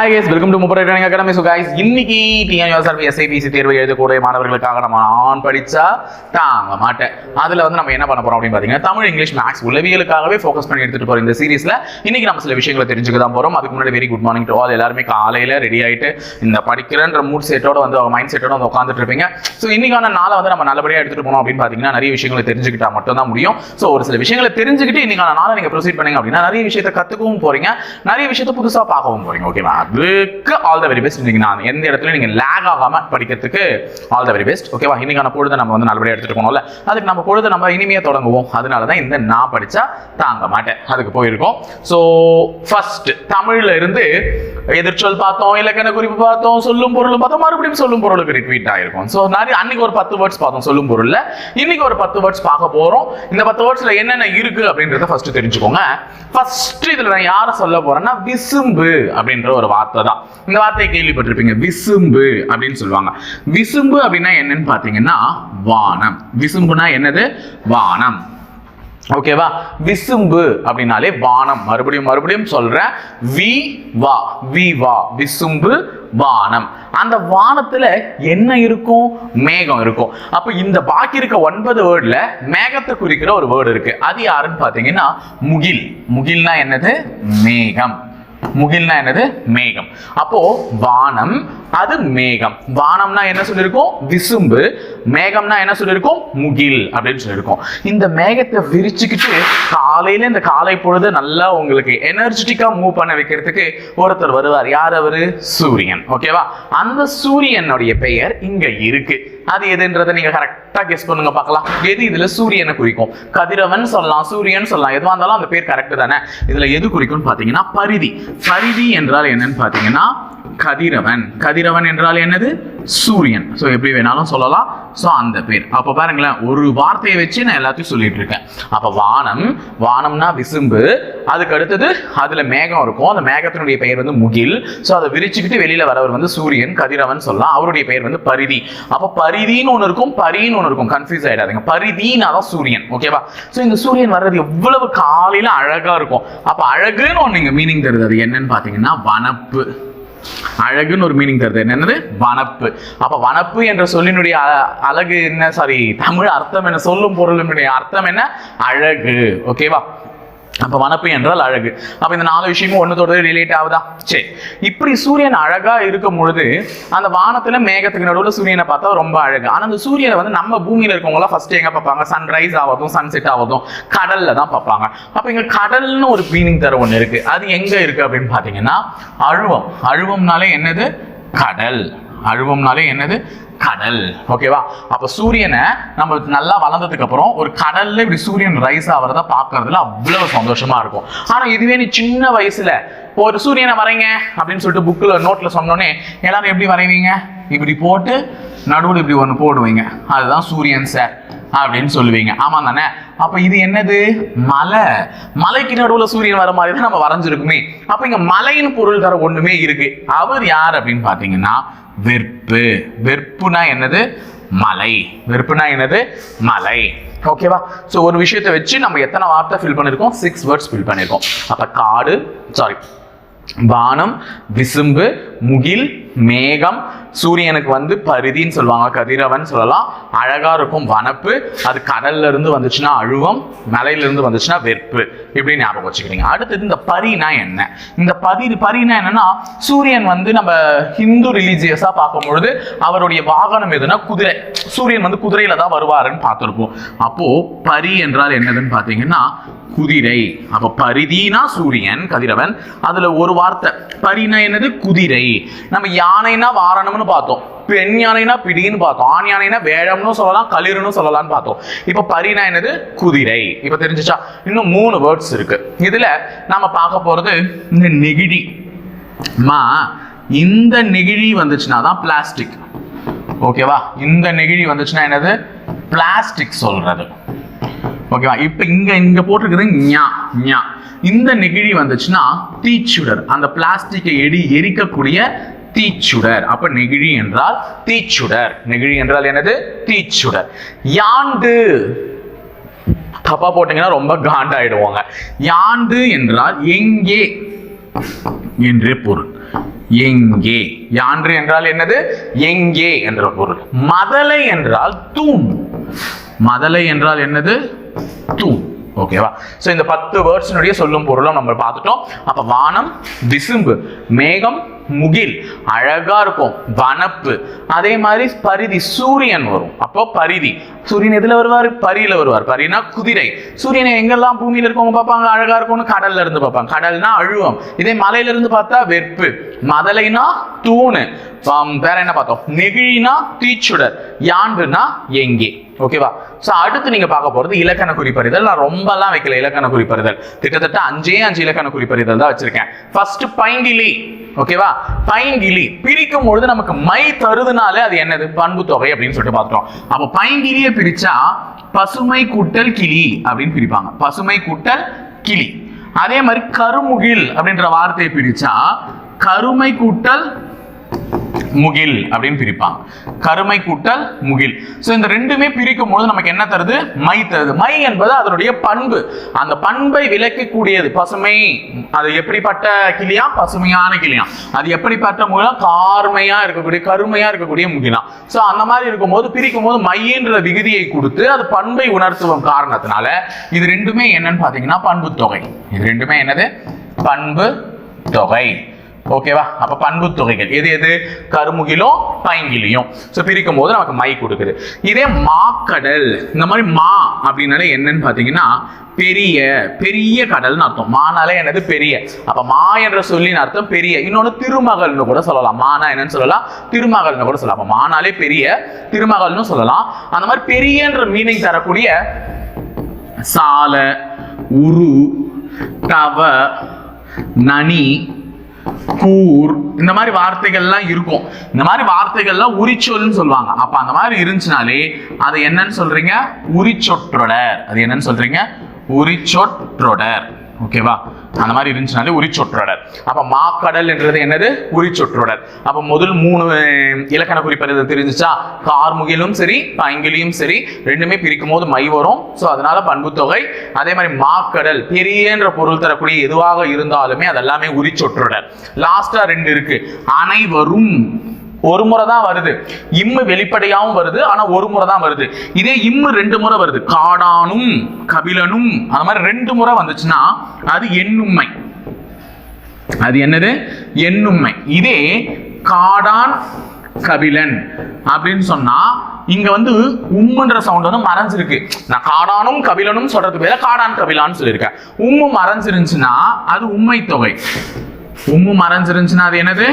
Hi guys welcome to Mupparai training academy so guys இன்னைக்கு TNUSRB SI PC தேர்வு எழுதக்கூடிய மாணவர்களுக்காக நம்ம ஆன் படிச்சா தாங்க மாட்டேன். அதில் வந்து நம்ம என்ன பண்ண போறோம் அப்படின்னு பார்த்தீங்கன்னா தமிழ் இங்கிலீஷ் மேக்ஸ் உளவியலுக்காகவே ஃபோக்கஸ் பண்ணி எடுத்துட்டு போறோம் இந்த சீரிஸ்ல இன்னைக்கு நம்ம சில விஷயங்களை தெரிஞ்சுக்க தான் போறோம். அதுக்கு முன்னாடி very good morning to all எல்லாருமே காலையில ரெடி ஆயிட்டு இந்த படிக்கிறன்ற மூட் செட்டோட வந்து மைண்ட் செட்டோட வந்து உட்காந்துட்டு இருப்பீங்க. ஸோ இன்னைக்கான நாளை வந்து நம்ம நல்லபடியாக எடுத்துட்டு போனோம் அப்படின்னு பார்த்தீங்கன்னா நிறைய விஷயங்களை தெரிஞ்சுக்கிட்டா மட்டும் தான் முடியும். ஸோ ஒரு சில விஷயங்களை தெரிஞ்சுக்கிட்டு இன்னைக்கான நாளை நீங்க ப்ரொசீட் பண்ணீங்க அப்படின்னா நிறைய விஷயத்தை கத்துக்கவும் போறீங்க. நிறைய விஷயத்தை புதுசாக பார்க்கவும் போறீங்க. ஓகேவா அதுக்கு ஆல் த வெரி பெஸ்ட் இன்னைக்கு நான் எந்த இடத்துல நீங்கள் லேக் ஆகாமல் படிக்கிறதுக்கு ஆல் த வெரி பெஸ்ட் ஓகேவா இன்னைக்கான பொழுதை நம்ம வந்து நல்லபடியாக எடுத்துகிட்டு போனோம்ல. அதுக்கு நம்ம பொழுது நம்ம இனிமையாக தொடங்குவோம். அதனால தான் இந்த நான் படித்தா தாங்க மாட்டேன். அதுக்கு போயிருக்கோம். ஸோ ஃபர்ஸ்ட் தமிழ்ல இருந்து எதிர்ச்சொல் பார்த்தோம் இலக்கண குறிப்பு பார்த்தோம் சொல்லும் பொருளும் பார்த்தோம் மறுபடியும் சொல்லும் பொருளுக்கு ரிப்பீட் ஆயிருக்கும். ஸோ நிறைய அன்னைக்கு ஒரு பத்து வேர்ட்ஸ் பார்த்தோம் சொல்லும் பொருள்ல. இன்னைக்கு ஒரு பத்து வேர்ட்ஸ் பார்க்க போறோம். இந்த பத்து வேர்ட்ஸ்ல என்னென்ன இருக்கு அப்படின்றத ஃபர்ஸ்ட் தெரிஞ்சுக்கோங்க. ஃபர்ஸ்ட் இதுல நான் யாரை சொல்ல போறேன்னா விசும்பு அப்படின்ற ஒரு வார்த்தை தான். இந்த வார்த்தையை கேள்விப்பட்டிருப்பீங்க. விசும்பு அப்படின்னு சொல்லுவாங்க. விசும்பு அப்படின்னா என்னன்னு பாத்தீங்கன்னா வானம். விசும்புனா என்னது? வானம். ஓகேவா விசும்பு அப்படின்னாலே வானம். மறுபடியும் மறுபடியும் சொல்றேன். வி வா. வி வா. விசும்பு வானம். அந்த வானத்துல என்ன இருக்கும்? மேகம் இருக்கும். அப்ப இந்த பாக்கி இருக்க ஒன்பது வேர்ட்ல மேகத்தை குறிக்கிற ஒரு வேர்டு இருக்கு. அது யாருன்னு பாத்தீங்கன்னா முகில். முகில்னா என்னது? மேகம். முகில்னா என்னது? மேகம். அப்போ வானம் அது மேகம். வானம்னா என்ன சொல்லியிருக்கோம்? விசும்பு. மேகம்னா என்ன சொல்லியிருக்கோம்? முகில் அப்படின்னு சொல்லியிருக்கோம். இந்த மேகத்தை விரிச்சுக்கிட்டு காலையில இந்த காலை பொழுது நல்லா உங்களுக்கு எனர்ஜெட்டிக்கா மூவ் பண்ண வைக்கிறதுக்கு ஒருத்தர் வருவார். யார் அவரு? சூரியன். ஓகேவா அந்த சூரியனுடைய பெயர் இங்க இருக்கு. அது எதுன்றதை நீங்க கரெக்டா கெஸ் பண்ணுங்க பார்க்கலாம். எது இதுல சூரியனை குறிக்கும்? கதிரவன் சொல்லலாம் சூரியன் சொல்லலாம். எதுவா இருந்தாலும் அந்த பேர் கரெக்ட் தானே. இதுல எது குறிக்கும்னு பாத்தீங்கன்னா பரிதி. பரிதி என்றால் என்னன்னு பாத்தீங்கன்னா கதிரவன். கதிரவன் என்றால் என்னது? சூரியன். ஸோ எப்படி வேணாலும் சொல்லலாம். ஸோ அந்த பேர். அப்போ பாருங்களேன் ஒரு வார்த்தையை வச்சு நான் எல்லாத்தையும் சொல்லிட்டு இருக்கேன். அப்போ வானம் வானம்னா விசும்பு. அதுக்கு அடுத்தது அதில் மேகம் இருக்கும். அந்த மேகத்தினுடைய பெயர் வந்து முகில். ஸோ அதை விரிச்சுக்கிட்டு வெளியில் வரவர் வந்து சூரியன் கதிரவன் சொல்லலாம். அவருடைய பெயர் வந்து பரிதி. அப்போ பரிதின்னு ஒன்று இருக்கும் பரின்னு ஒன்று இருக்கும். கன்ஃபியூஸ் ஆகிடாதுங்க பரிதினா தான் சூரியன். ஓகேவா ஸோ இந்த சூரியன் வர்றது எவ்வளவு காலையில் அழகாக இருக்கும். அப்போ அழகுன்னு ஒன்று நீங்கள் மீனிங் தருது. அது என்னன்னு பார்த்தீங்கன்னா வனப்பு. அழகுன்னு ஒரு மீனிங் தருது. என்னது? வனப்பு. அப்ப வனப்பு என்ற சொல்லினுடைய அ- அழகு என்ன? சாரி தமிழ் அர்த்தம் என்ன? சொல்லும் பொருளினுடைய அர்த்தம் என்ன? அழகு. ஓகேவா அப்போ வனப்பு என்றால் அழகு. அப்போ இந்த நாலு விஷயமும் ஒன்றுத்தோடு ரிலேட் ஆகுதா? சரி இப்படி சூரியன் அழகா இருக்கும் பொழுது அந்த வானத்துல மேகத்துக்கு நடுவில் சூரியனை பார்த்தா ரொம்ப அழகு. ஆனால் அந்த சூரியனை வந்து நம்ம பூமியில் இருக்கவங்களாம் ஃபஸ்ட்டு ஃபர்ஸ்ட் பார்ப்பாங்க? சன்ரைஸ் ஆகட்டும் சன்செட் ஆகட்டும் கடலில் தான் பார்ப்பாங்க. அப்போ இங்கே கடல்னு ஒரு மீனிங் தர ஒன்று இருக்கு. அது எங்கே இருக்கு அப்படின்னு பார்த்தீங்கன்னா அழுவம். அழுவம்னாலே என்னது? கடல். அழுவம்னாலே என்னது? கடல். ஓகேவா அப்ப சூரியனை நம்ம நல்லா வளர்ந்ததுக்கு அப்புறம் ஒரு கடல்ல இப்படி சூரியன் ரைஸ் ஆகிறத பார்க்கறதுல அவ்வளவு சந்தோஷமா இருக்கும். ஆனா இதுவே நீ சின்ன வயசுல ஒரு சூரியனை வரைங்க அப்படின்னு சொல்லிட்டு புக்ல நோட்ல சொன்னோடனே எல்லாரும் எப்படி வரைவீங்க? இப்படி போட்டு நடுவில் இப்படி ஒன்று போடுவீங்க. அதுதான் சூரியன் சார் அப்படின்னு சொல்லுவீங்க. ஆமா தானே? அப்ப இது என்னது? மலை. மலைக்கு நடுவில் சூரியன் வர மாதிரி தான் நம்ம வரைஞ்சிருக்குமே. அப்ப இங்க மலையின் பொருள் தர ஒண்ணுமே இருக்கு. அவர் யார் அப்படின்னு பாத்தீங்கன்னா வெறுப்பு வெறுப்புனா என்னது? மலை. வெறுப்புனா என்னது? மலை. ஓகேவா ஸோ ஒரு விஷயத்தை வச்சு நம்ம எத்தனை வார்த்தை ஃபில் பண்ணியிருக்கோம் சிக்ஸ் வேர்ட்ஸ் ஃபில் பண்ணியிருக்கோம் அப்போ காடு சாரி வானம் விசும்பு முகில் மேகம் சூரியனுக்கு வந்து பரிதின்னு சொல்லுவாங்க கதிரவன் சொல்லலாம். அழகா இருக்கும் வனப்பு. அது கடல்ல இருந்து வந்துச்சுன்னா அழுவம் மலையில இருந்து வந்துச்சுன்னா வெறுப்பு. இப்படி ஞாபகம் வச்சுக்கிறீங்க அடுத்தது இந்த பரினா என்ன? இந்த பரி பரினா என்னன்னா சூரியன் வந்து நம்ம ஹிந்து ரிலீஜியஸா பார்க்கும் பொழுது அவருடைய வாகனம் எதுனா குதிரை. சூரியன் வந்து குதிரையில தான் வருவாருன்னு பார்த்துருப்போம். அப்போ பரி என்றால் என்னதுன்னு பார்த்தீங்கன்னா குதிரை. அப்ப பரிதினா சூரியன் கதிரவன். அதுல ஒரு வார்த்தை. பரினா என்னது? குதிரை. நம்ம யானைனா வாரணம்னு யானைன்னு பார்த்தோம். பெண் யானைனா பிடின்னு பார்த்தோம். ஆண் யானைனா வேழம்னு சொல்லலாம் களிர்னு சொல்லலாம்னு பார்த்தோம். இப்போ பரினா என்னது? குதிரை. இப்போ தெரிஞ்சிச்சா? இன்னும் மூணு வேர்ட்ஸ் இருக்கு. இதுல நம்ம பார்க்க போறது இந்த நெகிழி. மா இந்த நெகிழி வந்துச்சுன்னா தான் பிளாஸ்டிக் ஓகேவா இந்த நெகிழி வந்துச்சுன்னா என்னது? பிளாஸ்டிக் சொல்றது. ஓகேவா இப்போ இங்க இங்க போட்டிருக்கிறது ஞா ஞா. இந்த நெகிழி வந்துச்சுன்னா தீச்சுடர். அந்த பிளாஸ்டிக்கை எடி எரிக்கக்கூடிய தீச்சுடர். அப்ப நெகிழி என்றால் தீச்சுடர். நெகிழி என்றால் என்னது? தீச்சுடர். யாண்டு? தப்பா போட்டீங்கன்னா ரொம்ப காண்டாயிடுவாங்க. யாண்டு என்றால் எங்கே? என்று பொருள். எங்கே? யான்று என்றால் என்னது? எங்கே என்ற பொருள். மதலை என்றால் தூண். மதலை என்றால் என்னது? தூண். ஓகேவா சோ இந்த பத்து வேர்ட்ஸினுடைய சொல்லும் பொருளும் நம்ம பார்த்துட்டோம். அப்ப வானம் விசும்பு மேகம் முகில் அழகா இருக்கும் வனப்பு. அதே மாதிரி பரிதி சூரியன் வரும். அப்போ பரிதி. சூரியன் எதுல வருவார்? பரியில வருவார். பரினா குதிரை. சூரியனை எங்கெல்லாம் பூமியில இருக்கவங்க பார்ப்பாங்க? அழகா இருக்கும்னு கடல்ல இருந்து பார்ப்பாங்க. கடல்னா அழுவம். இதே மலையில இருந்து பார்த்தா வெப்பு. மதலைனா தூணு. வேற என்ன பார்த்தோம்? நெகிழினா தீச்சுடர் யாண்டுனா எங்கே? ஓகேவா ஸோ அடுத்து நீங்க பார்க்க போறது இலக்கண குறிப்பறிதல். நான் ரொம்பலாம் வைக்கல இலக்கண குறிப்பறிதல். கிட்டத்தட்ட அஞ்சே அஞ்சு இலக்கண குறிப்பறிதல் தான் வச்சிருக்கேன். ஃபர்ஸ்ட் பைங்கிலி. ஓகேவா பைங்கிலி. பிரிக்கும் பொழுது நமக்கு மை தருதுனாலே அது என்னது? பண்பு தொகை அப்படின்னு சொல்லிட்டு பார்த்துட்டோம். அப்போ பைங்கிலியை பிரிச்சா பசுமை கூட்டல் கிளி அப்படின்னு பிரிப்பாங்க. பசுமை கூட்டல் கிளி. அதே மாதிரி கருமுகில் அப்படின்ற வார்த்தையை பிரிச்சா கருமை கூட்டல் முகில் அப்படின்னு பிரிப்பாங்க கருமை கூட்டல் முகில். ஸோ இந்த ரெண்டுமே பிரிக்கும் போது நமக்கு என்ன தருது? மை தருது. மை என்பது அதனுடைய பண்பு. அந்த பண்பை விளக்கக்கூடியது. பசுமை அது எப்படிப்பட்ட கிளியா? பசுமையான கிளியா. அது எப்படிப்பட்ட முகிலா? கார்மையா இருக்கக்கூடிய கருமையா இருக்கக்கூடிய முகிலா. ஸோ அந்த மாதிரி இருக்கும்போது பிரிக்கும் போது மையன்ற விகுதியை கொடுத்து அது பண்பை உணர்த்துவம் காரணத்தினால இது ரெண்டுமே என்னன்னு பாத்தீங்கன்னா பண்பு தொகை. இது ரெண்டுமே என்னது? பண்பு தொகை. ஓகேவா அப்ப பண்பு தொகைகள். எது எது? கருமுகிலும் பைங்கிலியும். ஸோ பிரிக்கும் போது நமக்கு மை கொடுக்குது. இதே மாக்கடல் இந்த மாதிரி மா அப்படின்னாலே என்னன்னு பாத்தீங்கன்னா பெரிய பெரிய கடல்னு அர்த்தம். மானாலே என்னது? பெரிய. அப்ப மா என்ற சொல்லின் அர்த்தம் பெரிய. இன்னொன்று திருமகள்னு கூட சொல்லலாம். மானா என்னன்னு சொல்லலாம். திருமகள்னு கூட சொல்லலாம். அப்ப மானாலே பெரிய திருமகள்னு சொல்லலாம். அந்த மாதிரி பெரியன்ற மீனிங் தரக்கூடிய சால உரு தவ நனி கூர் இந்த மாதிரி வார்த்தைகள்லாம் இருக்கும். இந்த மாதிரி வார்த்தைகள்லாம் உரிச்சொல்னு சொல்லுவாங்க. அப்ப அந்த மாதிரி இருந்துச்சுனாலே அது என்னன்னு சொல்றீங்க? உரிச்சொற்றொடர். அது என்னன்னு சொல்றீங்க? உரிச்சொற்றொடர். ஓகேவா அந்த மாதிரி இருந்துச்சுனாலே உரிச்சொற்றொடர். அப்போ மாக்கடல் என்றது என்னது? உரிச்சொற்றொடர். அப்போ முதல் மூணு இலக்கண குறிப்பது தெரிஞ்சிச்சா? கார்முகிலும் சரி பைங்கிலியும் சரி ரெண்டுமே பிரிக்கும் போது மை வரும். ஸோ அதனால பண்புத்தொகை அதே மாதிரி மாக்கடல் பெரியன்ற பொருள் தரக்கூடிய எதுவாக இருந்தாலுமே அதெல்லாமே உரிச்சொற்றொடர். லாஸ்டா ரெண்டு இருக்கு. அனைவரும் ஒரு முறை தான் வருது. இம்மு வெளிப்படையாகவும் வருது ஆனா ஒரு முறை தான் வருது. இதே இம்மு ரெண்டு முறை வருது. காடானும் கபிலனும் அந்த மாதிரி ரெண்டு முறை வந்துச்சுன்னா அது எண்ணுமை அது என்னது? எண்ணுமை இதே காடான் கபிலன் அப்படின்னு சொன்னா இங்க வந்து உம்முன்ற சவுண்ட் வந்து மறைஞ்சிருக்கு. நான் காடானும் கபிலனும் சொல்றதுக்கு பேர காடான் கபிலான்னு சொல்லியிருக்கேன் உம்மு மறைஞ்சிருந்துச்சுன்னா அது உண்மை தொகை உம்மு மறைஞ்சிருந்துச்சுன்னா அது என்னது?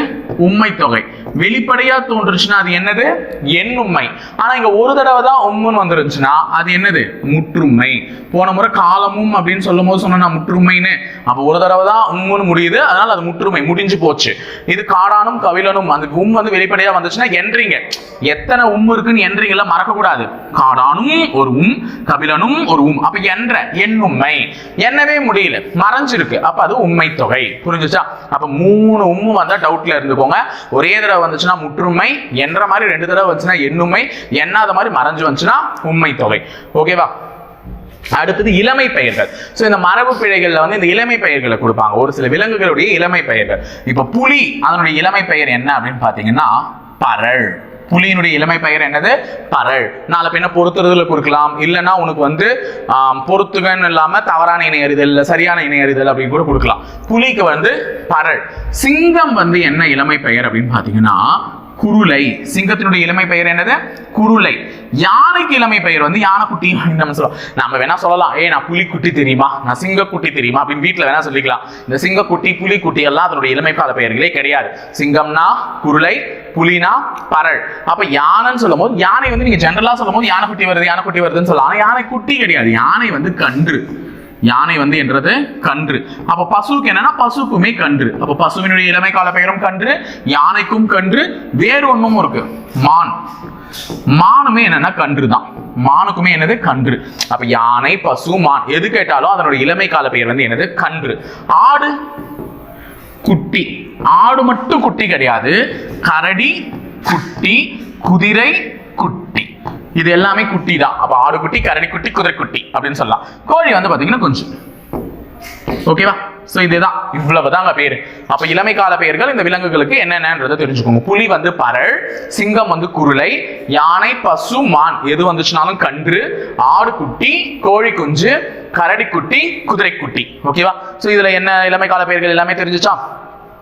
உண்மை தொகை வெளிப்படையா தோன்றுச்சுன்னா அது என்னது? எண்ணுமை ஆனா இங்க ஒரு தடவை தான் உம்முன்னு வந்துருச்சுன்னா அது என்னது? முற்றுமை. போன முறை காலமும் அப்படின்னு சொல்லும் போது சொன்னா முற்றுமைன்னு. அப்ப ஒரு தடவை தான் உம்முன்னு முடியுது அதனால அது முற்றுமை முடிஞ்சு போச்சு. இது காடானும் கவிழனும். அந்த உம் வந்து வெளிப்படையா வந்துச்சுன்னா என்றீங்க. எத்தனை உம் இருக்குன்னு என்றீங்கள மறக்க கூடாது காடானும் ஒரு உம் கபிலனும் ஒரு உம். அப்ப என்ற எண்ணுமை எண்ணவே முடியல. மறைஞ்சிருக்கு. அப்ப அது உண்மை தொகை புரிஞ்சுச்சா? அப்ப மூணு உம் வந்தா டவுட்ல இருந்துக்கோங்க. ஒரே தடவை வந்துச்சுன்னா முற்றுமை என்ற மாதிரி ரெண்டு தடவை வந்துச்சுன்னா எண்ணுமை எண்ணாத மாதிரி மறைஞ்சு வந்துச்சுன்னா உண்மை தொகை. ஓகேவா அடுத்தது இளமை பெயர்கள். ஸோ இந்த மரபு பிழைகள்ல வந்து இந்த இளமை பெயர்களை கொடுப்பாங்க. ஒரு சில விலங்குகளுடைய இளமை பெயர்கள். இப்போ புலி அதனுடைய இளமை பெயர் என்ன அப்படின்னு பார்த்தீங்கன்னா பரள் புலியினுடைய இளமை பெயர் என்னது? பரள் நாளை பின்ன பொறுத்துறதுல கொடுக்கலாம் இல்லைன்னா உனக்கு வந்து ஆம், பொறுத்துகன்னு இல்லாம தவறான இணை அறிதல் சரியான இணை அறிதல் அப்படின்னு கூட கொடுக்கலாம். புலிக்கு வந்து பரள் சிங்கம் வந்து என்ன இளமை பெயர் அப்படின்னு பார்த்தீங்கன்னா குருளை. சிங்கத்தினுடைய இளமை பெயர் என்னது? குருளை. யானைக்கு இளமை பெயர் வந்து யானைக்குட்டி அப்படின்னு நம்ம சொல்லலாம் நம்ம வேணா சொல்லலாம். ஏய் நான் புலிக்குட்டி தெரியுமா? நான் சிங்கக்குட்டி தெரியுமா? அப்படின்னு வீட்டில் வேணா சொல்லிக்கலாம். இந்த சிங்கக்குட்டி புலிக்குட்டி எல்லாம் அதனுடைய இளமை கால பெயர்களே கிடையாது. சிங்கம்னா குருளை புலினா பரள் அப்ப யானைன்னு சொல்லும் போது யானை வந்து நீங்க ஜென்ரலா சொல்லும் போது யானைக்குட்டி வருது யானைக்குட்டி வருதுன்னு சொல்லலாம். ஆனா யானை குட்டி கிடையாது. யானை வந்து கன்று. யானை வந்து என்றது கன்று. அப்ப பசுவுக்கு என்னன்னா பசுக்குமே கன்று. அப்ப பசுவினுடைய இளமை கால பெயரும் கன்று யானைக்கும் கன்று வேறு ஒண்ணும் இருக்கு. மான். மானுமே என்னன்னா கன்று தான் மானுக்குமே என்னது கன்று. அப்ப யானை பசு மான் எது கேட்டாலும் அதனுடைய இளமை கால பெயர் வந்து என்னது கன்று. ஆடு குட்டி. ஆடு மட்டும் குட்டி கிடையாது. கரடி குட்டி குதிரை குட்டி. இது எல்லாமே குட்டி தான். அப்ப ஆடு குட்டி கரடி குட்டி குதிரை குட்டி அப்படின்னு சொல்லலாம். கோழி வந்து பாத்தீங்கன்னா கொஞ்சம். ஓகேவா ஸோ இதுதான். இவ்வளவுதாங்க பேர். அப்ப இளமை கால பெயர்கள் இந்த விலங்குகளுக்கு என்னென்னன்றதை தெரிஞ்சுக்கோங்க. புலி வந்து பரல் சிங்கம் வந்து குருளை யானை பசு மான். எது வந்துச்சுனாலும் கன்று ஆடு குட்டி கோழி குஞ்சு கரடி குட்டி குதிரை குட்டி. ஓகேவா ஸோ இதுல என்ன இளமை கால பெயர்கள் எல்லாமே தெரிஞ்சுச்சா?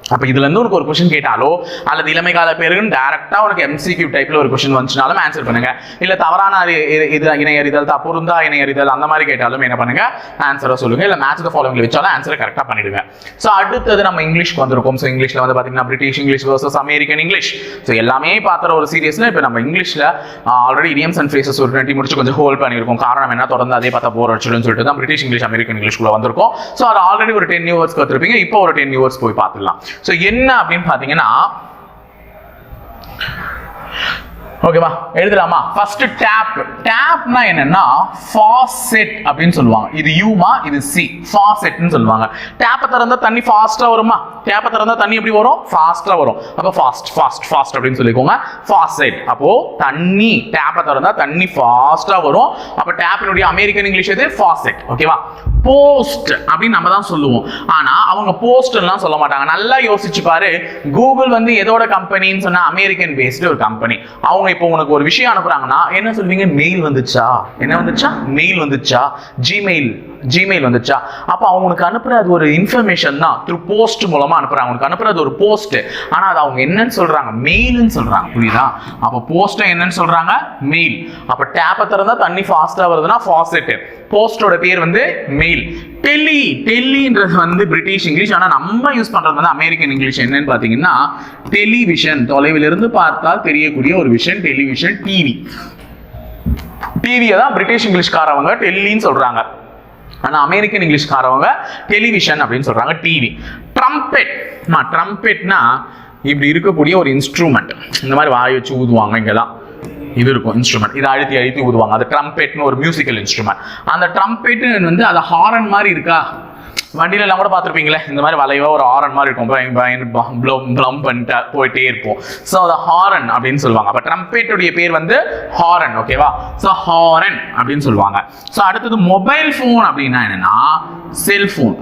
அப்போ இதுல இருந்து உனக்கு ஒரு கொஸ்டின் கேட்டாலோ அல்லது இளமை கால பேருன்னு டேரெக்டாக உனக்கு எம்சிக்யூ டைப்ல ஒரு கொஸ்டின் வந்துச்சுனாலும் ஆன்சர் பண்ணுங்க. இல்ல தவறான அறி- இது- இது இணை அறிதல் தப்புருந்தா இணை அந்த மாதிரி கேட்டாலும் என்ன பண்ணுங்க? ஆன்சரை சொல்லுங்க. இல்ல மேட்ச் த வச்சாலும் ஆன்சரை கரெக்டா பண்ணிடுங்க ஸோ அடுத்தது நம்ம இங்கிலீஷ்க்கு வந்திருக்கோம். ஸோ இங்கிலீஷ்ல வந்து பாத்தீங்கன்னா British English versus American English so எல்லாமே பார்த்துற ஒரு சீரியஸ்ல இப்போ நம்ம இங்கிலீஷ்ல ஆல்ரெடி இடியம்ஸ் அண்ட் ஃபேஸஸ் ஒரு டுவெண்ட்டி முடிச்சு கொஞ்சம் ஹோல்ட் பண்ணியிருக்கோம். காரணம் என்ன? தொடர்ந்து அதே பார்த்தா போர் அடிச்சிடும்னு சொல்லிட்டு தான் பிரிட்டிஷ் இங்கிலீஷ் அமெரிக்கன் இங்கிலீஷ்குள்ள வந்திருக்கோம். ஸோ அது ஆல்ரெடி ஒரு டென் இயர்ஸ் கற்றுருப்பீங்க இப்போ ஒரு டென் இயர்ஸ் போய் பார்த்துடலாம். ஸோ என்ன அப்படின்னு பார்த்தீங்கன்னா ஓகேவா எழுதலாமா? ஃபர்ஸ்ட் டேப் டேப்னா என்னன்னா ஃபாசெட் அப்படின்னு சொல்லுவாங்க. இது யூமா இது சி ஃபாசெட்னு சொல்லுவாங்க. டேப்பை திறந்தா தண்ணி ஃபாஸ்டா வருமா? டேப்பை திறந்தா தண்ணி எப்படி வரும்? ஃபாஸ்டா வரும். அப்போ ஃபாஸ்ட் ஃபாஸ்ட் ஃபாஸ்ட் அப்படின்னு சொல்லிக்கோங்க. ஃபாசெட் அப்போ தண்ணி டேப்பை திறந்தா தண்ணி ஃபாஸ்டா வரும். அப்போ டேப்பினுடைய அமெரிக்கன் இங்கிலீஷ் எது? ஃபாசெட் ஓகேவா போஸ்ட் அப்படின்னு நம்ம தான் சொல்லுவோம். ஆனா அவங்க போஸ்ட் எல்லாம் சொல்ல மாட்டாங்க. நல்லா யோசிச்சு பாரு. கூகுள் வந்து எதோட கம்பெனின்னு சொன்னா அமெரிக்கன் பேஸ்டு ஒரு கம்பெனி அவங்க இப்போ உனக்கு ஒரு விஷயம் அனுப்புறாங்கன்னா என்ன சொல்வீங்க? மெயில் வந்துச்சா? என்ன வந்துச்சா? மெயில் வந்துச்சா? ஜிமெயில் ஜிமெயில் வந்துச்சா? அப்போ அவங்களுக்கு அனுப்புறது ஒரு இன்ஃபர்மேஷன் தான் த்ரூ போஸ்ட் மூலமா அனுப்புறாங்க அவங்களுக்கு அனுப்புறது ஒரு போஸ்ட் ஆனா அது அவங்க என்னன்னு சொல்றாங்க? மெயில்னு சொல்றாங்க. புரியுதா? அப்போ போஸ்ட் என்னன்னு சொல்றாங்க? மெயில் அப்ப டேப்பை திறந்தா தண்ணி ஃபாஸ்டா வருதுன்னா ஃபாசெட் போஸ்டோட பேர் வந்து மெயில் டெல்லி டெல்லின்றது வந்து பிரிட்டிஷ் இங்கிலீஷ் ஆனா நம்ம யூஸ் பண்றது வந்து அமெரிக்கன் இங்கிலீஷ் என்னன்னு பாத்தீங்கன்னா டெலிவிஷன் தொலைவில் இருந்து பார்த்தால் தெரியக்கூடிய ஒரு விஷயம் டெலிவிஷன் டிவி டிவியை தான் பிரிட்டிஷ் இங்கிலீஷ்காரவங்க டெல்லின்னு சொல்றாங்க. ஆனால் அமெரிக்கன் இங்கிலீஷ்காரவங்க டெலிவிஷன் அப்படின்னு சொல்கிறாங்க டிவி ட்ரம்பெட் ட்ரம்பெட்னா இப்படி இருக்கக்கூடிய ஒரு இன்ஸ்ட்ருமெண்ட் இந்த மாதிரி வாய் வச்சு ஊதுவாங்க இங்கெல்லாம். இது இருக்கும் இன்ஸ்ட்ருமெண்ட் இதை அழுத்தி அழுத்தி ஊதுவாங்க. அது ட்ரம்பெட்னு ஒரு மியூசிக்கல் இன்ஸ்ட்ருமெண்ட் அந்த ட்ரம்பெட் வந்து அது ஹாரன் மாதிரி இருக்கா? வண்டியில எல்லாம் கூட பார்த்துருப்பீங்களே இந்த மாதிரி வளைவா ஒரு ஹாரன் மாதிரி இருக்கும். ப்ளம் ப்ளம் பண்ணிட்டு போயிட்டே இருப்போம். ஸோ அது ஹாரன் அப்படின்னு சொல்லுவாங்க. அப்போ ட்ரம்பேட்டுடைய பேர் வந்து ஹாரன் ஓகேவா ஸோ ஹாரன் அப்படின்னு சொல்லுவாங்க. ஸோ அடுத்தது மொபைல் ஃபோன் அப்படின்னா என்னன்னா செல்ஃபோன்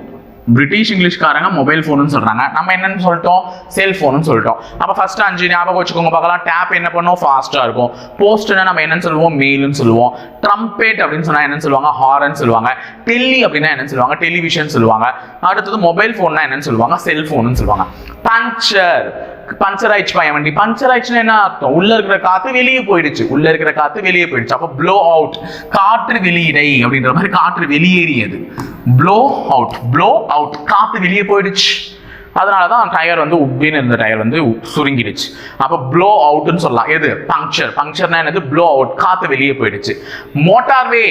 பிரிட்டிஷ் இங்கிலீஷ்காரங்க மொபைல் ஃபோனுன்னு சொல்றாங்க. நம்ம என்னன்னு சொல்லிட்டோம்? செல்ஃபோனுன்னு சொல்லிட்டோம். அப்போ ஃபர்ஸ்ட் அஞ்சு ஞாபகம் வச்சுக்கோங்க. பார்க்கலாம். டேப் என்ன பண்ணும்? ஃபாஸ்டா இருக்கும். போஸ்ட்னா நம்ம என்னன்னு சொல்லுவோம்? மெயில்னு சொல்லுவோம். ட்ரம்பேட் அப்படின்னு சொன்னா என்னன்னு சொல்லுவாங்க? ஹாரன் சொல்லுவாங்க. டெல்லி அப்படின்னா என்னன்னு சொல்லுவாங்க? டெலிவிஷன் சொல்லுவாங்க. அடுத்தது மொபைல் ஃபோன்னா என்னன்னு சொல்லுவாங்க? செல்ஃபோன்னு சொல்லுவாங்க. பஞ்சர் பஞ்சர் ஆயிடுச்சு பையன் வண்டி பஞ்சர் ஆயிடுச்சுன்னா என்ன அர்த்தம்? உள்ள இருக்கிற காத்து வெளியே போயிடுச்சு. உள்ள இருக்கிற காத்து வெளியே போயிடுச்சு. அப்போ ப்ளோ அவுட் காற்று வெளியிடை அப்படின்ற மாதிரி காற்று வெளியேறியது. ப்ளோ அவுட் ப்ளோ அவுட் காத்து வெளியே போயிடுச்சு. அதனால தான் டயர் வந்து உப்பின்னு இருந்த டயர் வந்து சுருங்கிடுச்சு. அப்போ ப்ளோ அவுட்னு சொல்லலாம். எது? பங்க்சர் பங்க்சர்னா என்னது? ப்ளோ அவுட் காற்று வெளியே போயிடுச்சு. மோட்டார்வே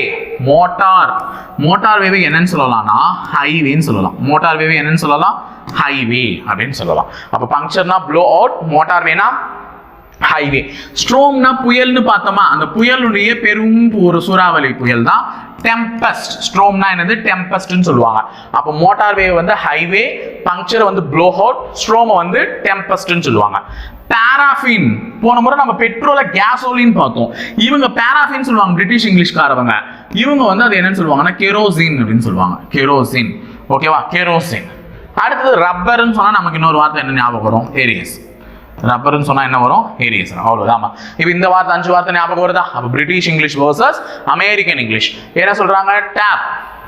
மோட்டார் மோட்டார் என்னன்னு சொல்லலாம்னா ஹைவேன்னு சொல்லலாம். மோட்டார் என்னன்னு சொல்லலாம்? ஹைவே அப்படின்னு சொல்லலாம். அப்போ பங்க்சர்னா ப்ளோ அவுட் மோட்டார்வேனா ஹைவே ஸ்ட்ரோம்னா புயல்னு பார்த்தோமா? அந்த புயலுடைய பெரும் ஒரு சூறாவளி புயல் தான் டெம்பஸ்ட் ஸ்ட்ரோம்னா என்னது டெம்பஸ்ட்னு சொல்லுவாங்க. அப்போ மோட்டார் வேவ் வந்து ஹைவே பங்க்சர் வந்து ப்ளோ அவுட் ஸ்ட்ரோமை வந்து டெம்பஸ்ட்னு சொல்லுவாங்க. பேராஃபின் போன முறை நம்ம பெட்ரோலை கேசோலின் பார்த்தோம். இவங்க பேராஃபின் சொல்லுவாங்க பிரிட்டிஷ் இங்கிலீஷ்காரவங்க இவங்க வந்து அது என்னன்னு சொல்லுவாங்கன்னா கெரோசின் அப்படின்னு சொல்லுவாங்க. கெரோசின் ஓகேவா கெரோசின் அடுத்தது ரப்பர்னு சொன்னால் நமக்கு இன்னொரு வார்த்தை என்ன ஞாபகம் வரும்? ஏரியஸ் ரப்பர்னு சொன்னா என்ன வரும்? ஏரியஸ் அவ்வளவுதான். இப்போ இந்த வார்த்தை அஞ்சு வார்த்தை ஞாபகம் வருதா? அப்போ British English versus American English என்ன சொல்றாங்க? டேப்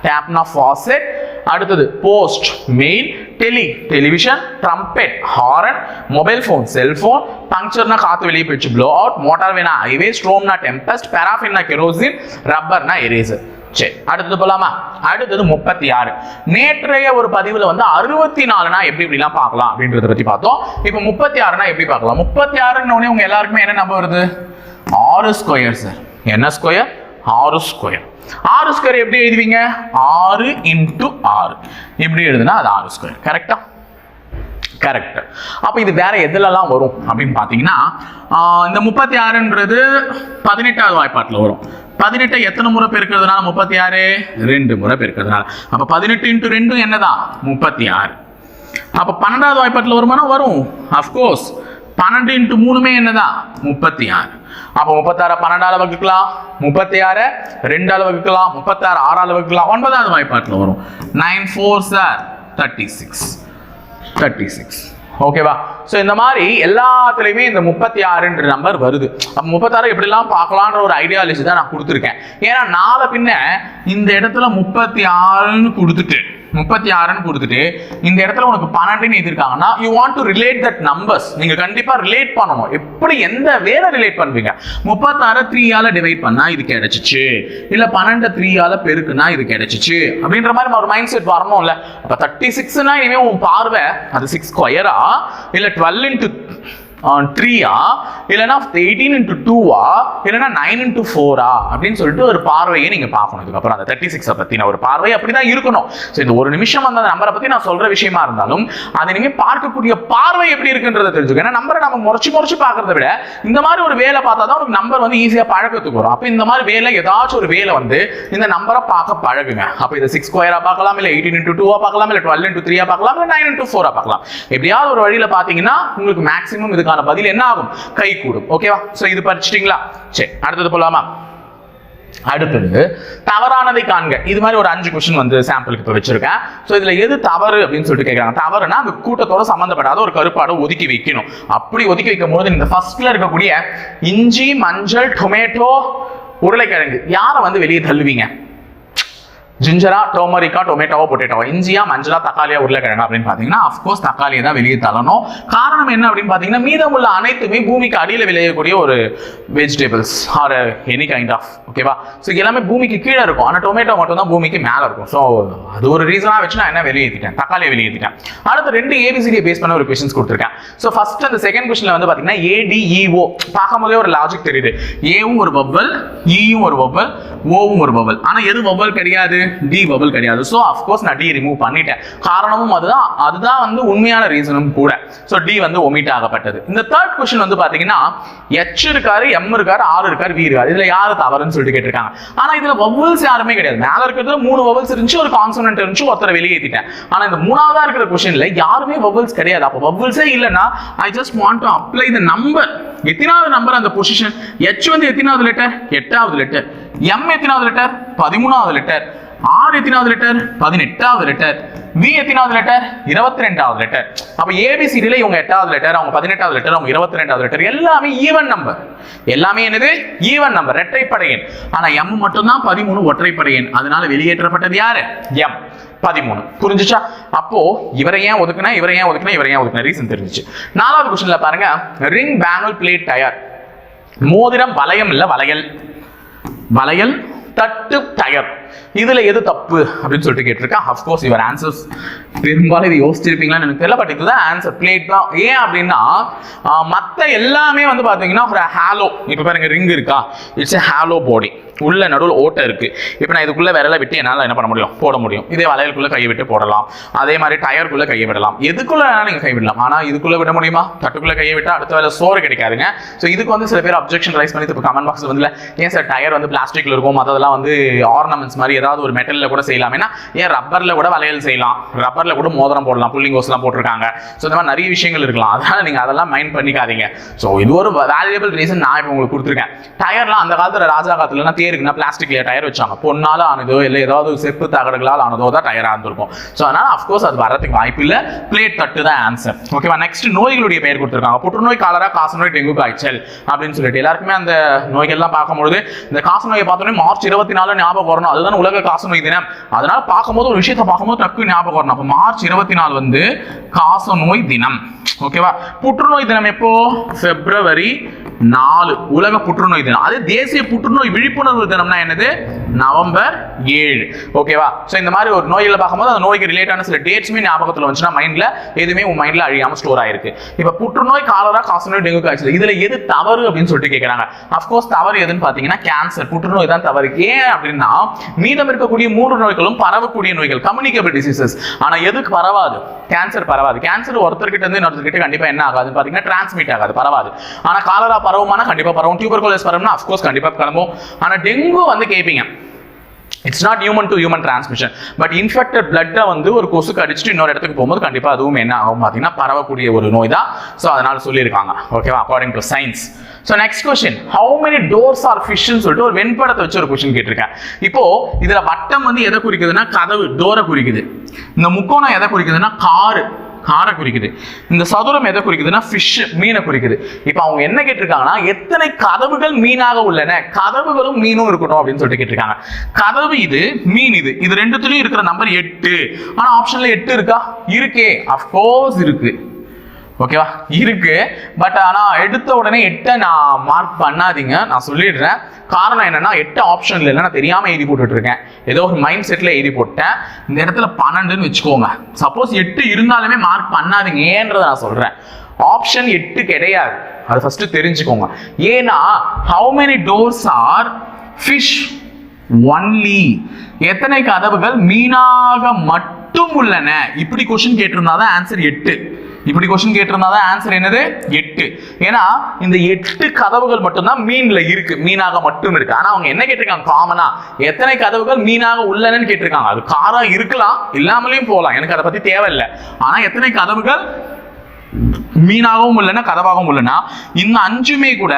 டேப்னா ஃபாசெட் அடுத்தது post mail tele television trumpet horn mobile phone cellphone பங்க்சர்னா காத்து வெளியே போயிடுச்சு. ப்ளோ அவுட் மோட்டார் வேணா ஹைவே ஸ்ட்ரோம்னா டெம்பஸ்ட் பேராஃபின்னா கெரோசின் ரப்பர்னா எரேசர் சரி அடுத்தது போலாமா? அடுத்தது முப்பத்தி ஆறு நேற்றைய ஒரு பதிவுல வந்து அறுபத்தி நாலுனா எப்படி இப்படிலாம் பார்க்கலாம் அப்படின்றத பத்தி பார்த்தோம். இப்போ முப்பத்தி ஆறுனா எப்படி பார்க்கலாம்? முப்பத்தி ஆறுன்னு உங்க எல்லாருக்குமே என்ன நம்ப வருது? ஆறு ஸ்கொயர் சார் என்ன ஸ்கொயர் ஆறு ஸ்கொயர் ஆறு ஸ்கொயர் எப்படி எழுதுவீங்க? ஆறு இன்ட்டு ஆறு. இப்படி எழுதுனா அது ஆறு ஸ்கொயர் கரெக்டா கரெக்ட் அப்போ இது வேற எதுலலாம் வரும் அப்படின்னு பார்த்தீங்கன்னா இந்த முப்பத்தி ஆறுன்றது பதினெட்டாவது வாய்ப்பாட்டில் வரும். பதினெட்டை எத்தனை முறை பெருக்கிறதுனால முப்பத்தி ஆறு ரெண்டு முறை பெருக்கிறதுனால அப்போ பதினெட்டு இன்ட்டு ரெண்டும் என்னதான் முப்பத்தி ஆறு அப்போ பன்னெண்டாவது வாய்ப்பாட்டில் வருமானம் வரும். அஃப்கோர்ஸ் பன்னெண்டு இன்ட்டு மூணுமே என்னதான் முப்பத்தி ஆறு அப்போ முப்பத்தாறு பன்னெண்டாவது வகுக்கலாம். முப்பத்தி ஆறு ரெண்டாவது வகுக்கலாம். முப்பத்தாறு ஆறாவது வகுக்கலாம். ஒன்பதாவது வாய்ப்பாட்டில் வரும். Nine four sir thirty six thirty six ஓகேவா ஸோ இந்த மாதிரி எல்லாத்துலேயுமே இந்த முப்பத்தி ஆறுன்ற நம்பர் வருது. அப்போ முப்பத்தாறு எப்படிலாம் பார்க்கலான்ற ஒரு ஐடியாலஜி தான் நான் கொடுத்துருக்கேன். ஏன்னா நாளை பின்ன இந்த இடத்துல முப்பத்தி ஆறுன்னு கொடுத்துட்டு முப்பத்தி ஆறுன்னு கொடுத்துட்டு இந்த இடத்துல உனக்கு பன்னெண்டுன்னு எழுதிருக்காங்கன்னா you want to relate that numbers நீங்க கண்டிப்பா ரிலேட் பண்ணணும். எப்படி எந்த வேலை ரிலேட் பண்ணுவீங்க? முப்பத்தாறு த்ரீயால டிவைட் பண்ணா இது கிடைச்சிச்சு. இல்ல பன்னெண்டு த்ரீயால பெருக்குனா இது கிடைச்சிச்சு. அப்படின்ற மாதிரி ஒரு மைண்ட் செட் வரணும்ல. அப்ப தேர்ட்டி சிக்ஸ்னா இனிமே உன் பார்வை அது சிக்ஸ் ஸ்கொயரா இல்ல டுவெல் இன்ட்டு த்ரீயா இல்லைன்னா எயிட்டீன் இன்ட்டு டூவா இல்லைன்னா நைன் இன்ட்டு ஃபோரா அப்படின்னு சொல்லிட்டு ஒரு பார்வையை நீங்கள் பார்க்கணும். இதுக்கப்புறம் அந்த தேர்ட்டி சிக்ஸை பற்றின ஒரு பார்வை அப்படிதான் இருக்கணும். ஸோ இந்த ஒரு நிமிஷம் அந்த நம்பரை பற்றி நான் சொல்கிற விஷயமா இருந்தாலும் அதை நீங்கள் பார்க்கக்கூடிய பார்வை எப்படி இருக்குன்றத தெரிஞ்சுக்க ஏன்னா நம்பரை நம்ம முறைச்சி முறைச்சி பார்க்கறத விட இந்த மாதிரி ஒரு வேலை பார்த்தா தான் உனக்கு நம்பர் வந்து ஈஸியாக பழக்கத்துக்கு வரும். அப்போ இந்த மாதிரி வேலை ஏதாச்சும் ஒரு வேலை வந்து இந்த நம்பரை பார்க்க பழகுங்க. அப்போ இதை சிக்ஸ் ஸ்கொயராக பார்க்கலாம் இல்லை எயிட்டீன் இன்ட்டு டூவாக பார்க்கலாம் இல்லை டுவெல் இன்ட்டு த்ரீயாக பார்க்கலாம் இல்லை நைன் இன்ட்டு ஃபோராக பார்க்கலாம். எப்படியாவது ஒரு வழியில் பார்த்தீங்கன்னா உங்களுக்கு மேக்ஸிமம் இதுக்கான அதுக்கான பதில் என்ன ஆகும் கை கூடும் ஓகேவா ஸோ இது படிச்சிட்டிங்களா? சரி அடுத்தது போலாமா? அடுத்தது தவறானதை காண்க. இது மாதிரி ஒரு அஞ்சு கொஸ்டின் வந்து சாம்பிளுக்கு இப்போ வச்சிருக்கேன். ஸோ இதுல எது தவறு அப்படின்னு சொல்லிட்டு கேட்குறாங்க தவறுனா அந்த கூட்டத்தோட சம்மந்தப்படாத ஒரு கருப்பாடை ஒதுக்கி வைக்கணும். அப்படி ஒதுக்கி வைக்கும் போது இந்த ஃபர்ஸ்ட்ல இருக்கக்கூடிய இஞ்சி மஞ்சள் டொமேட்டோ உருளைக்கிழங்கு யாரை வந்து வெளியே தள்ளுவீங்க? ஜிஞ்சரா டோமரிக்கா டொமேட்டோவோ பொட்டேட்டோவோ. இஞ்சியா மஞ்சளா தக்காளியா உருளைக்கிழங்கு அப்படின்னு பார்த்தீங்கன்னா அஃப்கோர்ஸ் தக்காளியை தான் வெளியே தள்ளணும் காரணம் என்ன அப்படின்னு பார்த்தீங்கன்னா மீதமுள்ள அனைத்துமே பூமிக்கு அடியில் விளையக்கூடிய ஒரு vegetables are any kind of ஓகேவா ஸோ எல்லாமே பூமிக்கு கீழே இருக்கும். ஆனால் டொமேட்டோ மட்டும் தான் பூமிக்கு மேலே இருக்கும். ஸோ அது ஒரு ரீசனாக வச்சு நான் என்ன வெளியேற்றிட்டேன் தக்காளியை வெளியேற்றிட்டேன் அடுத்து ரெண்டு ஏபிசிடியை பேஸ் பண்ண ஒரு கொஸ்டின்ஸ் கொடுத்துருக்கேன். ஸோ ஃபர்ஸ்ட் அந்த செகண்ட் கொஸ்டினில் வந்து பார்த்தீங்கன்னா ஏடிஇஓ பார்க்கும்போதே ஒரு லாஜிக் தெரியுது. ஏவும் ஒரு பபல் ஈயும் e ஒரு பபல் ஓவும் ஒரு பபல் ஆனால் எது பபல் கிடையாது? டி பபல் கிடையாது. ஸோ அஃப்கோர்ஸ் நான் டி ரிமூவ் பண்ணிட்டேன். காரணமும் அதுதான். அதுதான் வந்து உண்மையான ரீசனும் கூட. ஸோ டி வந்து ஒமிட் ஆகப்பட்டது. இந்த தேர்ட் கொஸ்டின் வந்து பாத்தீங்கன்னா எச் இருக்காரு எம் இருக்காரு ஆறு இருக்காரு வி இருக்காரு. இதுல யாரு தவறுன்னு சொல்லிட்டு கேட்டிருக்காங்க. ஆனா இதுல பபுள்ஸ் யாருமே கிடையாது. மேல இருக்கிறது மூணு பபுள்ஸ் இருந்துச்சு ஒரு கான்சனன்ட் இருந்துச்சு ஒருத்தர் வெளியேற்றிட்டேன் ஆனா இந்த மூணாவதா இருக்கிற கொஸ்டின்ல யாருமே பபுள்ஸ் கிடையாது. அப்போ பபுள்ஸே இல்லைன்னா I just want to apply the number எத்தனாவது நம்பர் அந்த பொசிஷன் எச் வந்து எத்தனாவது லெட்டர் எட்டாவது லெட்டர் எம் எத்தனாவது லெட்டர் பதிமூணாவது லெட்டர் ஆர் எத்தனாவது லெட்டர் பதினெட்டாவது லெட்டர் வி எத்தனாவது லெட்டர் இருபத்தி ரெண்டாவது லெட்டர் அப்ப ஏபிசிடில இவங்க எட்டாவது லெட்டர் அவங்க பதினெட்டாவது லெட்டர் அவங்க இருபத்தி ரெண்டாவது லெட்டர் எல்லாமே ஈவன் நம்பர் எல்லாமே என்னது? ஈவன் நம்பர் இரட்டைப்படை எண் ஆனா எம் மட்டும்தான் பதிமூணு ஒற்றைப்படை எண் அதனால வெளியேற்றப்பட்டது யாரு? எம் பதிமூணு. புரிஞ்சுச்சா? அப்போ இவரை ஏன் ஒதுக்குனா இவரை ஏன் ஒதுக்குனா இவரை ஏன் ஒதுக்குனா? ரீசன் தெரிஞ்சிச்சு. நாலாவது கொஸ்டின்ல பாருங்க. ரிங் பேங்கல் பிளேட் டயர் மோதிரம் வளையம் இல்ல வளையல். வளையல் தட்டு டயர் இதுல எது தப்பு அப்படின்னு சொல்லிட்டு கேட்டிருக்கேன் அஃப்கோர்ஸ் இவர் ஆன்சர்ஸ் பெரும்பாலும் இது யோசிச்சிருப்பீங்களான்னு எனக்கு தெரியல பட் இதுதான் ஆன்சர் பிளேட் தான். ஏன் அப்படின்னா மற்ற எல்லாமே வந்து பாத்தீங்கன்னா ஒரு ஹாலோ இப்போ பாருங்க ரிங் இருக்கா? இட்ஸ் எ ஹாலோ பாடி உள்ள நடுவில் ஓட்டை இருக்கு. இப்போ நான் இதுக்குள்ள விரலை விட்டு என்னால் என்ன பண்ண முடியும்? போட முடியும். இதே வளையலுக்குள்ளே கையை விட்டு போடலாம். அதே மாதிரி டயருக்குள்ளே கையை விடலாம். எதுக்குள்ள வேணாலும் கை விடலாம். ஆனால் இதுக்குள்ளே விட முடியுமா? தட்டுக்குள்ளே கையை விட்டு அடுத்த வேலை சோறு கிடைக்காதுங்க. ஸோ இதுக்கு வந்து சில பேர் அப்ஜெக்ஷன் ரைஸ் பண்ணி இப்போ கமெண்ட் பாக்ஸ் வந்து ஏன் சார் டயர் வந்து பிளாஸ்டிக்ல இருக்கும். மற்றதெல்லாம் வந்து ஆர்னமெண்ட்ஸ் மாதிரி ஏதாவது ஒரு மெட்டல்ல கூட செய்யலாம். ஏன்னா ஏன் ரப்பரில் கூட வளையல் செய்யலாம். ரப்பரில் கூட மோதிரம் போடலாம் புல்லிங் கோஸ்லாம் போட்டிருக்காங்க. ஸோ இந்த மாதிரி நிறைய விஷயங்கள் இருக்கலாம். அதனால் நீங்க அதெல்லாம் மைண்ட் பண்ணிக்காதீங்க. ஸோ இது ஒரு வேல்யூபிள் ரீசன் நான் இப்போ உங்களுக்கு கொடுத்துருக்கேன். டயர்லாம் அந்த காலத்தில் ராஜா காலத்துலனா தேருக்குன்னா பிளாஸ்டிக்ல டயர் வச்சாங்க. பொண்ணால் ஆனதோ இல்லை ஏதாவது செப்பு தகடுகளால் ஆனதோ தான் டயராக இருந்திருக்கும். ஸோ அதனால் அஃப்கோர்ஸ் அது வரதுக்கு வாய்ப்பு இல்லை. பிளேட் தட்டு தான் ஆன்சர் ஓகேவா நெக்ஸ்ட் நோய்களுடைய பெயர் கொடுத்துருக்காங்க. புற்றுநோய் காலரா காசநோய் டெங்கு காய்ச்சல் அப்படின்னு சொல்லிட்டு. எல்லாருக்குமே அந்த நோய்கள்லாம் பார்க்கும்பொழுது இந்த காசநோயை பார்த்தோன்னே மார்ச் இருபத்தி நாலு ஞாபகம் வரணும். அதுதான் உலக காசநோய் தினம் அதனால பார்க்கும்போது ஒரு விஷயத்தை பார்க்கும்போது டக்கு ஞாபகம் வரணும். அப்போ மார்ச் இருபத்தி நாலு வந்து காச நோய் தினம். ஓகேவா புற்றுநோய் தினம் எப்போ? பிப்ரவரி நாலு. உலக புற்றுநோய் தினம். அது தேசிய புற்றுநோய் விழிப்புணர்வு தினம்னா என்னது? நவம்பர் ஏழு. ஓகேவா ஸோ இந்த மாதிரி ஒரு நோய்களை பார்க்கும்போது அந்த நோய்க்கு ரிலேட்டான சில டேட்ஸுமே ஞாபகத்தில் வந்துச்சுன்னா மைண்டில் எதுவுமே உன் மைண்டில் அழியாமல் ஸ்டோர் ஆயிருக்கு. இப்போ புற்றுநோய் காலரா காசநோய் டெங்கு காய்ச்சல் இதில் எது தவறு அப்படின்னு சொல்லிட்டு கேட்குறாங்க அஃப்கோர்ஸ் தவறு எதுன்னு பார்த்தீங்கன்னா கேன்சர் புற்றுநோய் தான் தவறு. ஏன் அப்படின்னா மீதம் இருக்கக்கூடிய மூன்று நோய்களும் பரவக்கூடிய நோய்கள். கம்யூனிகபிள் டிசீசஸ் ஆனால் எதுக்கு பரவாது? கேன்சர் பரவாது. கேன்சர் ஒருத்தர்கிட்ட இருந்து கிட்ட கண்டிப்பா என்ன ஆகாதுன்னு பார்த்தீங்கன்னா டிரான்ஸ்மிட் ஆகாது பரவாது. ஆனா காலரா பரவுமானா கண்டிப்பா பரவும். டியூபர்குலோசிஸ் பரவும்னா அஃப்கோர்ஸ் கண்டிப்பா கிளம்பும். ஆனா டெங்கு வந்து கேட்பீங்க it's not human to human transmission but infected பிளட்டை வந்து ஒரு கொசுக்கு அடிச்சுட்டு இன்னொரு இடத்துக்கு போகும்போது கண்டிப்பா அதுவும் என்ன ஆகும் பார்த்தீங்கன்னா பரவக்கூடிய ஒரு நோய் தான். ஸோ அதனால சொல்லியிருக்காங்க. ஓகேவா according to science so next question how many doors are ஃபிஷ்னு சொல்லிட்டு ஒரு வெண்படத்தை வச்சு ஒரு கொஸ்டின் கேட்டிருக்கேன். இப்போ இதுல வட்டம் வந்து எதை குறிக்குதுன்னா கதவு டோரை குறிக்குது. இந்த முக்கோணம் எதை குறிக்குதுன்னா காரு. காரை குறிக்குது. இந்த சதுரம் எதை குறிக்குதுன்னா ஃபிஷ் மீனை குறிக்குது. இப்போ அவங்க என்ன கேட்டிருக்காங்கன்னா எத்தனை கதவுகள் மீனாக உள்ளன? கதவுகளும் மீனும் இருக்கணும் அப்படின்னு சொல்லிட்டு கேட்டிருக்காங்க. கதவு இது மீன் இது. இது ரெண்டுத்துலயும் இருக்கிற நம்பர் எட்டு. ஆனா ஆப்ஷன்ல எட்டு இருக்கா? இருக்கே. அஃப்கோர்ஸ் இருக்கு. ஓகேவா? இருக்கு. பட் ஆனா எடுத்த உடனே எட்டை நான் மார்க் பண்ணாதீங்க. நான் சொல்லிடுறேன். காரணம் என்னன்னா எட்டு ஆப்ஷன்ல இல்லை நான் தெரியாம எழுதி போட்டுட்டு இருக்கேன் ஏதோ ஒரு மைண்ட் செட்ல எழுதி போட்டேன். இந்த இடத்துல பன்னெண்டுன்னு வச்சுக்கோங்க. சப்போஸ் எட்டு இருந்தாலுமே மார்க் பண்ணாதீங்க. ஏன்றதை நான் சொல்றேன். ஆப்ஷன் எட்டு கிடையாது. அது ஃபர்ஸ்ட் தெரிஞ்சுக்கோங்க. ஏன்னா how many doors are fish only எத்தனை கதவுகள் மீனாக மட்டும் உள்ளன? இப்படி கொஸ்டின் கேட்டிருந்தா தான் ஆன்சர் எட்டு. இப்படி கொஸ்டின் கேட்டிருந்தா தான் ஆன்சர் என்னது? எட்டு. ஏன்னா இந்த எட்டு கதவுகள் மட்டும்தான் மீன்ல இருக்கு. மீனாக மட்டும் இருக்கு. ஆனா அவங்க என்ன கேட்டிருக்காங்க? காமனா எத்தனை கதவுகள் மீனாக உள்ளனன்னு கேட்டிருக்காங்க. அது காரா இருக்கலாம் இல்லாமலேயும் போகலாம். எனக்கு அதை பத்தி தேவையில்லை. ஆனா எத்தனை கதவுகள் மீனாகவும் இல்லைன்னா கதவாகவும் இல்லைன்னா இந்த அஞ்சுமே கூட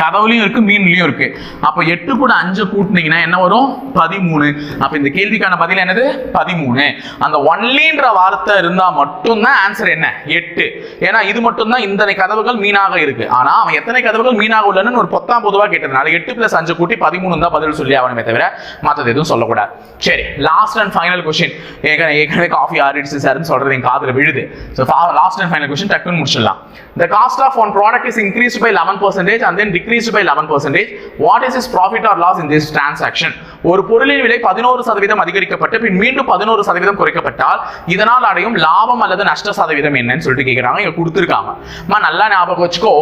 கதவுலையும் இருக்கு மீன்லையும் இருக்கு. அப்ப எட்டு கூட அஞ்சு கூட்டினீங்கன்னா என்ன வரும்? பதிமூணு. அப்ப இந்த கேள்விக்கான பதில் என்னது? பதிமூணு. அந்த ஒன்லின்ற வார்த்தை இருந்தா மட்டும்தான் ஆன்சர் என்ன? எட்டு. ஏன்னா இது மட்டும்தான் இந்த கதவுகள் மீனாக இருக்கு. ஆனா அவன் எத்தனை கதவுகள் மீனாக உள்ளன்னு ஒரு பத்தாம் பொதுவாக கேட்டதுனால எட்டு பிளஸ் அஞ்சு கூட்டி பதிமூணு தான் பதில் சொல்லி ஆகணுமே தவிர மற்றது எதுவும் சொல்லக்கூடாது. சரி லாஸ்ட் அண்ட் ஃபைனல் கொஸ்டின் ஏற்கனவே காஃபி ஆடிட்ஸ் சார்னு சொல்றது என் காதில் விழுது. So last and final question டக்குன்னு முடிச்சிடலாம். The cost of one product is increase by eleven percentage and then decreased by eleven percentage what is is profit or loss in this transaction ஒரு பொருளின் விலை பதினோரு சதவீதம் அதிகரிக்கப்பட்டு பின் மீண்டும் பதினோரு சதவீதம் குறைக்கப்பட்டால் இதனால் அடையும் லாபம் அல்லது நஷ்ட சதவீதம் என்னன்னு சொல்லிட்டு கேட்குறாங்க இங்க கொடுத்துருக்காங்க. அம்மா நல்லா ஞாபகம் வச்சுக்கோ.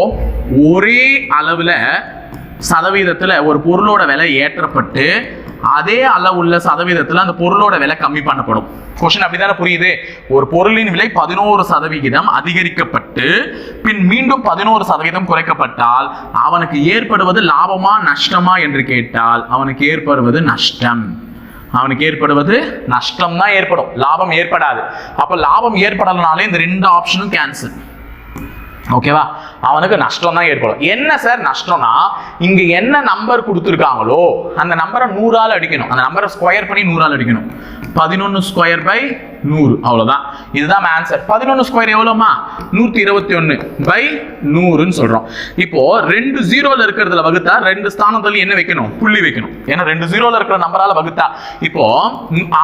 ஒரே அளவுல சதவீதத்துல ஒரு பொருளோட விலை ஏற்றப்பட்டு அதே அளவுள்ள சதவீதத்துல அந்த பொருளோட விலை கம்மி பண்ணப்படும். கொஸ்டின் அப்படிதானே புரியுது? ஒரு பொருளின் விலை பதினோரு சதவிகிதம் அதிகரிக்கப்பட்டு பின் மீண்டும் பதினோரு சதவீதம் குறைக்கப்பட்டால் அவனுக்கு ஏற்படுவது லாபமா நஷ்டமா என்று கேட்டால் அவனுக்கு ஏற்படுவது நஷ்டம். அவனுக்கு ஏற்படுவது நஷ்டம் தான் ஏற்படும். லாபம் ஏற்படாது. அப்ப லாபம் ஏற்படலனாலே இந்த ரெண்டு ஆப்ஷனும் கேன்சல் ஓகேவா அவனுக்கு நஷ்டம் தான் ஏற்படும் என்ன சார் நஷ்டம்னா இங்க என்ன நம்பர் கொடுத்துருக்காங்களோ அந்த நம்பரை நூறால் அடிக்கணும். அந்த நம்பரை ஸ்கொயர் பண்ணி நூறால் அடிக்கணும். பதினொன்று ஸ்கொயர் பை நூறு. அவ்வளவுதான். இதுதான் ஆன்சர் பதினொன்று ஸ்கொயர் எவ்வளோமா நூற்றி இருபத்தி ஒன்று பை நூறுன்னு சொல்றோம். இப்போ ரெண்டு ஜீரோல இருக்கிறதுல வகுத்தா ரெண்டு ஸ்தானத்துல என்ன வைக்கணும்? புள்ளி வைக்கணும். ஏன்னா ரெண்டு ஜீரோல இருக்கிற நம்பரால் வகுத்தா. இப்போ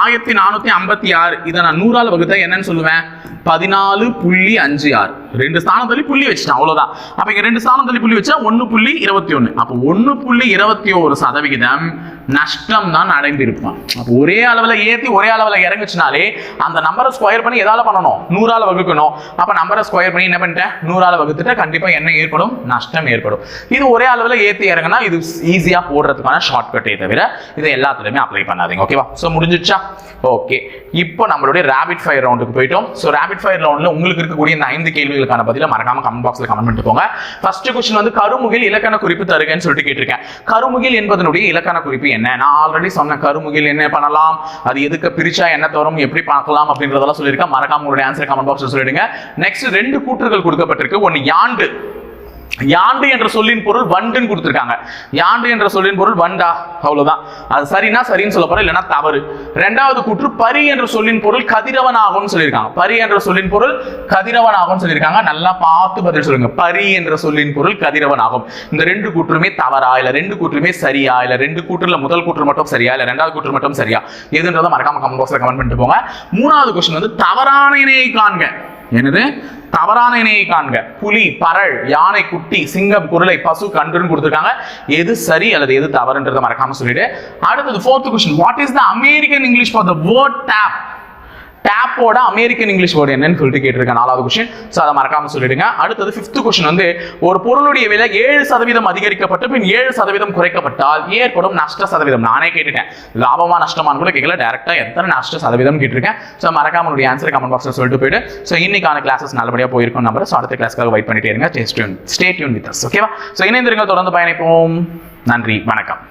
ஆயிரத்தி நானூத்தி ஐம்பத்தி ஆறு. இதை நான் நூறால் வகுத்தா என்னன்னு சொல்லுவேன்? பதினாலு புள்ளி அஞ்சு ஆறு. ரெண்டு ஸ்தானம் தள்ளி புள்ளி வச்சிட்டான். அவ்வளவுதான். அப்போ இங்கே ரெண்டு ஸ்தானம் தள்ளி புள்ளி வச்சா ஒன்னு புள்ளி இருபத்தி ஒன்று அப்போ ஒன்னு புள்ளி இருபத்தி ஒரு சதவிகிதம் நஷ்டம் தான் அடைந்திருப்பான். அப்போ ஒரே அளவுல ஏத்தி ஒரே அளவுல இறங்குச்சுனாலே அந்த நம்பரை ஸ்கொயர் பண்ணி எதால பண்ணணும்? நூறால வகுக்கணும். அப்ப நம்பரை ஸ்கொயர் பண்ணி என்ன பண்ணிட்டேன்? நூறால வகுத்துட்டு கண்டிப்பா என்ன ஏற்படும்? நஷ்டம் ஏற்படும். இது ஒரே அளவுல ஏத்தி இறங்குனா இது ஈஸியா போடுறதுக்கான ஷார்ட்கட்டே தவிர இதை எல்லாத்துலயுமே அப்ளை பண்ணாதீங்க ஓகேவா ஸோ முடிஞ்சிச்சா ஓகே இப்போ நம்மளுடைய ரேபிட் ஃபயர் ரவுண்டுக்கு போயிட்டோம். ஸோ ரேபிட் ஃபயர் ரவுண்ட்ல உங்களுக்கு இருக்கக்கூடிய இந்த ஐந்து கேள்விகளுக்கான பதில மறக்காம கமெண்ட் பாக்ஸில் கமெண்ட் பண்ணிட்டு போங்க ஃபர்ஸ்ட் கொஸ்டின் வந்து கருமுகில் இலக்கண குறிப்பு தருகன்னு சொல்லிட்டு கேட்டிருக்கேன். கருமுகில் என்பதனுடைய இலக்கண குறிப்பு என்ன? நான் ஆல்ரெடி சொன்ன கருமுகில் என்ன பண்ணலாம்? அது எதுக்கு பிரிச்சா என்ன தரும்? எப்படி பார்க்கலாம்? அப்படின்றதெல்லாம் சொல்லியிருக்கேன். மறக்காம உங்களுடைய ஆன்சர் கமெண்ட் பாக்ஸ்ல சொல்லிடுங்க. நெக்ஸ்ட் ரெண்டு கூற்றுகள் கொடுக்கப்பட்டிருக்கு. ஒன்னு யாண்டு. யாண்டு என்ற சொல்லின் பொருள் வண்டுன்னு கொடுத்துருக்காங்க. யாண்டு என்ற சொல்லின் பொருள் வண்டா அவ்வளவுதான். அது சரினா சரின்னு சொல்ல போறோம் இல்லைன்னா தவறு. ரெண்டாவது கூற்று பரி என்ற சொல்லின் பொருள் கதிரவன் ஆகும்னு சொல்லியிருக்காங்க. பரி என்ற சொல்லின் பொருள் கதிரவன் ஆகும்னு சொல்லியிருக்காங்க. நல்லா பார்த்து பதில் சொல்லுங்க. பரி என்ற சொல்லின் பொருள் கதிரவன் ஆகும் இந்த ரெண்டு கூற்றுமே தவறா இல்ல ரெண்டு கூற்றுமே சரியா இல்ல ரெண்டு கூற்றுல முதல் கூற்று மட்டும் சரியா இல்ல ரெண்டாவது கூற்று மட்டும் சரியா? எதுன்றதை மறக்காம கமெண்ட் பாக்ஸ்ல கமெண்ட் பண்ணிட்டு போங்க. மூணாவது கொஸ்டின் வந்து தவறான இணையை காண்க. என்னது? தவறான இணையை காண்க. புலி பரல் யானை குட்டி சிங்கம் குருளை பசு கன்றுன்னு கொடுத்துருக்காங்க. எது சரி அல்லது எது தவறுன்றதை மறக்காம சொல்லிட்டு அடுத்தது fourth question what is the American English for the word tap டேப்போட American English word என்னன்னு சொல்லிட்டு கேட்டிருக்கேன் நாலாவது கொஸ்டின் ஸோ அதை மறக்காம சொல்லிடுங்க. அடுத்தது ஃபிஃப்த் கொஸ்டின் வந்து ஒரு பொருளுடைய விலை ஏழு சதவீதம் அதிகரிக்கப்பட்டு பின் ஏழு சதவீதம் குறைக்கப்பட்டால் ஏற்படும் நஷ்ட சதவீதம். நானே கேட்டுட்டேன். லாபமா நஷ்டமானு கூட கேட்கல. டேரக்டா எத்தனை நஷ்ட சதவீதம் கேட்டிருக்கேன். ஸோ மறக்காம உங்களுடைய ஆன்சர் கமெண்ட் பாக்ஸில் சொல்லிட்டு போயிட்டு ஸோ இன்னைக்கான கிளாஸஸ் நல்லபடியாக போயிருக்கும் நம்பர் ஸோ அடுத்த கிளாஸ்க்காக வெயிட் பண்ணிட்டே இருங்க. ஸ்டே டியூன் வித் அஸ் ஓகேவா ஸோ இணைந்திருங்கள். தொடர்ந்து பயணிப்போம். நன்றி. வணக்கம்.